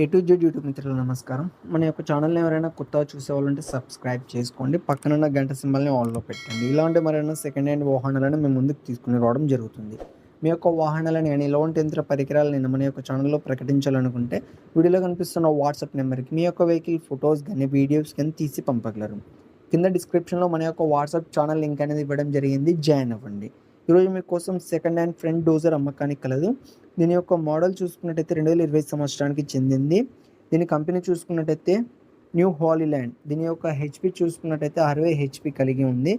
A to Z YouTube మిత్రులు నమస్కారం. మన యొక్క ఛానల్ని ఎవరైనా కొత్తగా చూసే వాళ్ళంటే సబ్స్క్రైబ్ చేసుకోండి. పక్కనున్న గంట సింబల్ని ఆన్లో పెట్టండి. ఇలాంటి మరైనా సెకండ్ హ్యాండ్ వాహనాలను మేము ముందుకు తీసుకుని రావడం జరుగుతుంది. మీ యొక్క వాహనాలను కానీ ఎలాంటి యంత్ర పరికరాలను మన యొక్క ఛానల్లో ప్రకటించాలనుకుంటే వీడియోలో కనిపిస్తున్న వాట్సాప్ నెంబర్కి మీ యొక్క వెహికల్ ఫొటోస్ కానీ వీడియోస్ కానీ తీసి పంపగలరు. కింద డిస్క్రిప్షన్లో మన యొక్క వాట్సాప్ ఛానల్ లింక్ అనేది ఇవ్వడం జరిగింది. జాయిన్ అవ్వండి. ఈరోజు మీకోసం సెకండ్ హ్యాండ్ ఫ్రంట్ డోజర్ అమ్మకానికి కలదు. దీని యొక్క మోడల్ చూసుకున్నట్టయితే రెండు వేల ఇరవై సంవత్సరానికి చెందింది. దీని కంపెనీ చూసుకున్నట్టయితే న్యూ హాలీల్యాండ్ దీని యొక్క హెచ్పి చూసుకున్నట్టయితే అరవై హెచ్పి కలిగి ఉంది.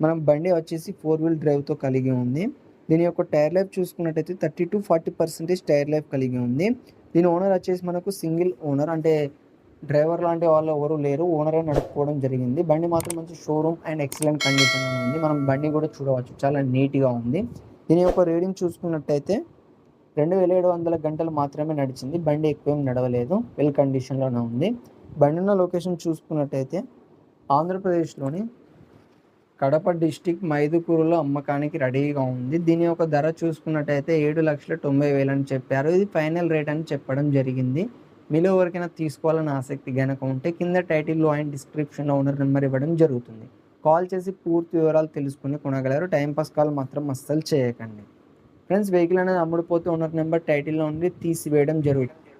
మనం బండి వచ్చేసి ఫోర్ వీల్ డ్రైవ్తో కలిగి ఉంది. దీని యొక్క టైర్ లైఫ్ చూసుకున్నట్టయితే thirty to forty percentage tyre life కలిగి ఉంది. దీని ఓనర్ వచ్చేసి మనకు సింగిల్ ఓనర్ అంటే డ్రైవర్ లాంటి వాళ్ళు ఎవరు లేరు. ఓనరే నడుపుకోవడం జరిగింది. బండి మాత్రం మంచి షోరూమ్ అండ్ ఎక్సలెంట్ కండిషన్ ఉంది. మనం బండి కూడా చూడవచ్చు. చాలా నీట్గా ఉంది. దీని యొక్క రీడింగ్ చూసుకున్నట్టయితే రెండు వేల ఏడు వందల గంటలు మాత్రమే నడిచింది. బండి ఎక్కువేం నడవలేదు. వెల్ కండిషన్లోనే ఉంది. బండి ఉన్న లొకేషన్ చూసుకున్నట్టయితే ఆంధ్రప్రదేశ్లోని కడప డిస్టిక్ మైదుకూరులో అమ్మకానికి రెడీగా ఉంది. దీని యొక్క ధర చూసుకున్నట్టయితే ఏడు లక్షల తొంభై వేలు అని చెప్పారు. ఇది ఫైనల్ రేట్ అని చెప్పడం జరిగింది. మీలో ఎవరికైనా తీసుకోవాలని ఆసక్తి కనుక ఉంటే కింద టైటిల్లో అండ్ డిస్క్రిప్షన్లో ఓనర్ నెంబర్ ఇవ్వడం జరుగుతుంది. కాల్ చేసి పూర్తి వివరాలు తెలుసుకుని కొనగలరు. టైంపాస్ కాల్ మాత్రం అస్సలు చేయకండి. ఫ్రెండ్స్ వెహికల్ అనేది అమ్ముడుపోతూ ఓనర్ నెంబర్ టైటిల్లో ఉండి తీసివేయడం జరుగుతుంది.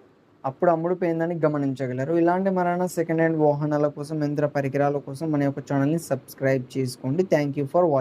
అప్పుడు అమ్ముడుపోయిందని గమనించగలరు. ఇలాంటి మరణ సెకండ్ హ్యాండ్ వాహనాల కోసం యంత్ర పరికరాల కోసం మన యొక్క ఛానల్ని సబ్స్క్రైబ్ చేసుకోండి. Thank you for watching